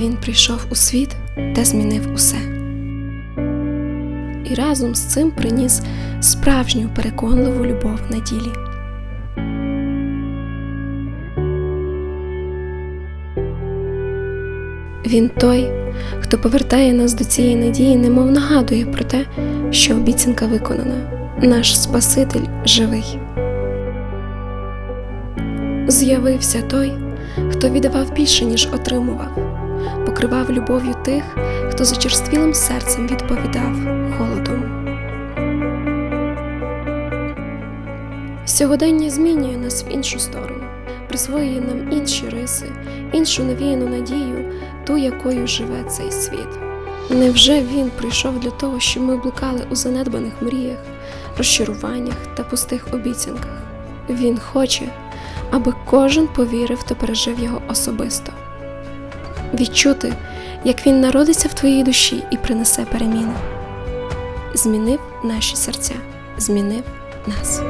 Він прийшов у світ та змінив усе. І разом з цим приніс справжню переконливу любов на ділі. Він той, хто повертає нас до цієї надії, немов нагадує про те, що обіцянка виконана, наш Спаситель живий. З'явився той, хто віддавав більше, ніж отримував, покривав любов'ю тих, хто зачерствілим серцем відповідав холодом. Сьогодення змінює нас в іншу сторону, присвоює нам інші риси, іншу навіяну надію, ту, якою живе цей світ. Невже він прийшов для того, щоб ми блукали у занедбаних мріях, розчаруваннях та пустих обіцянках? Він хоче, аби кожен повірив та пережив його особисто. Відчути, як він народиться в твоїй душі і принесе переміни. Змінив наші серця, змінив нас.